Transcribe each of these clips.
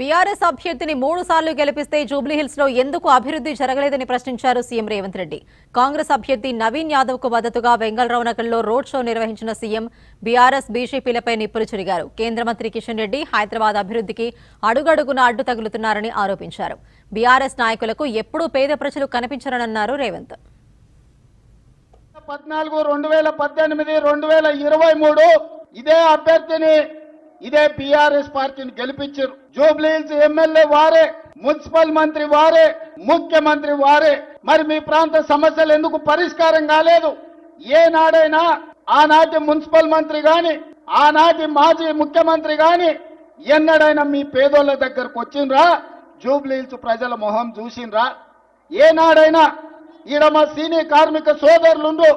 BRS అభ్యర్థిని మూడు సార్లు గెలిపిస్తే జూబ్లీహిల్స్లో ఎందుకు అభివృద్ధి జరగలేదని ప్రశ్నించారు సీఎం రేవంత్ రెడ్డి. కాంగ్రెస్ అభ్యర్థి నవీన్ యాదవ్కు మద్దతుగా వెంగళరావు నగర్లో రోడ్ షో నిర్వహించిన సీఎం బీఆర్ఎస్ బీజేపీలపై నిప్పులు చెరిగారు. కేంద్ర మంత్రి కిషన్ రెడ్డి హైదరాబాద్ అభివృద్ధికి అడుగడుగున అడ్డు తగులుతున్నారని ఆరోపించారు. బీఆర్ఎస్ నాయకులకు ఎప్పుడూ పేద ప్రజలు కనిపించరనన్నారు రేవంత్. పద్నాలుగు రెండు వేల పద్దెనిమిది రెండు వేల ఇరవై మూడు ఇదే అభ్యర్థిని ఇదే బీఆర్ఎస్ పార్టీని గెలిపించారు. జూబ్లీహిల్స్ ఎమ్మెల్యే వారే మున్సిపల్ మంత్రి వారే ముఖ్యమంత్రి వారే. మరి మీ ప్రాంత సమస్యలు ఎందుకు పరిష్కారం కాలేదు? ఏనాడైనా ఆనాటి మున్సిపల్ మంత్రి గాని ఆనాటి మాజీ ముఖ్యమంత్రి గాని ఎన్నడైనా మీ పేదోళ్ళ దగ్గరకు వచ్చిండ్రా? జూబ్లీహిల్స్ ప్రజల మొహం చూసిండ్రా? ఏనాడైనా ఈడ మా సీనియర్ కార్మిక సోదరులుండు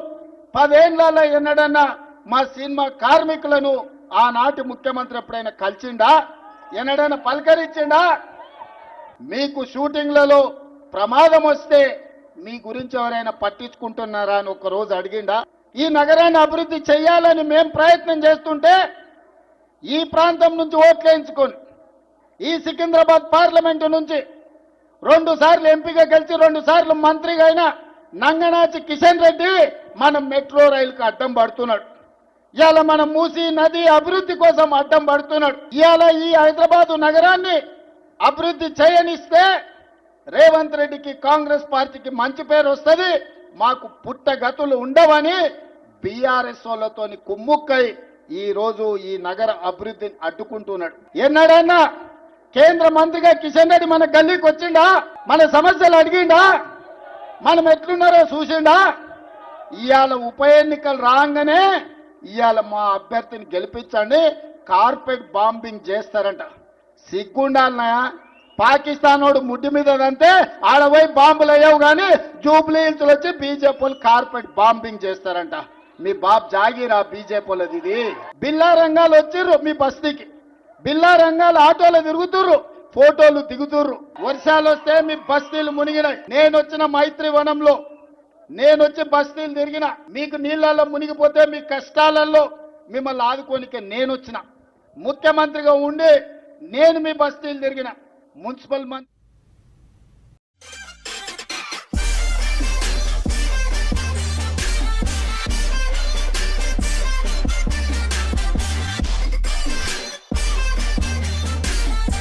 పదేళ్ళలో ఎన్నడన్నా మా సినిమా కార్మికులను ఆనాటి ముఖ్యమంత్రి ఎప్పుడైనా కలిసిండా? ఎన్నడైనా పలకరించిండా? మీకు షూటింగ్లలో ప్రమాదం వస్తే మీ గురించి ఎవరైనా పట్టించుకుంటున్నారా అని ఒకరోజు అడిగిండా? ఈ నగరాన్ని అభివృద్ధి చేయాలని మేం ప్రయత్నం చేస్తుంటే ఈ ప్రాంతం నుంచి ఓట్లేయించుకొని ఈ సికింద్రాబాద్ పార్లమెంటు నుంచి రెండు సార్లు ఎంపీగా గెలిచి రెండు సార్లు మంత్రిగా అయిన నంగనాచి కిషన్ రెడ్డి మన మెట్రో రైలుకు అడ్డం పడుతున్నాడు. ఇవాళ మన మూసీ నది అభివృద్ధి కోసం అడ్డం పడుతున్నాడు. ఇవాళ ఈ హైదరాబాద్ నగరాన్ని అభివృద్ధి చేయనిస్తే రేవంత్ రెడ్డికి కాంగ్రెస్ పార్టీకి మంచి పేరు వస్తుంది. మాకు పుట్టగతులు ఉండవని బీఆర్ఎస్ వాళ్ళతోని కుమ్ముక్కై ఈ రోజు ఈ నగర అభివృద్ధిని అడ్డుకుంటున్నాడు. ఎన్నడన్నా కేంద్ర మంత్రిగా కిషన్ రెడ్డి మన గల్లీకి వచ్చిండా? మన సమస్యలు అడిగిండా? మనం ఎట్లున్నారో చూసిండా? ఇవాళ ఉప ఎన్నికలు రాగానే ఇవాళ మా అభ్యర్థిని గెలిపించండి కార్పెట్ బాంబింగ్ చేస్తారంట. సిగ్గుండాలనా? పాకిస్తాన్ వాడు ముడ్డి మీద ఆడపోయి బాంబులు అయ్యావు కానీ జూబ్లీ హిల్స్ వచ్చి బీజేపీ కార్పెట్ బాంబింగ్ చేస్తారంట. మీ బాబ్ జాగీరా బీజేపీలది ఇది. బిల్లా రంగాలు వచ్చిర్రు మీ బస్తీకి. బిల్లా రంగాలు ఆటోలు తిరుగుతుర్రు ఫోటోలు దిగుతుర్రు. వర్షాలు వస్తే మీ బస్తీలు మునిగినాయి. నేను వచ్చిన మైత్రి వనంలో నేను వచ్చి బస్తీలు తిరిగిన మీకు నీళ్ళల్లో మునిగిపోతే మీ కష్టాలలో మిమ్మల్ని ఆదుకోనికే నేను వచ్చిన ముఖ్యమంత్రిగా ఉండి నేను మీ బస్తీలు తిరిగిన. మున్సిపల్ మంత్రి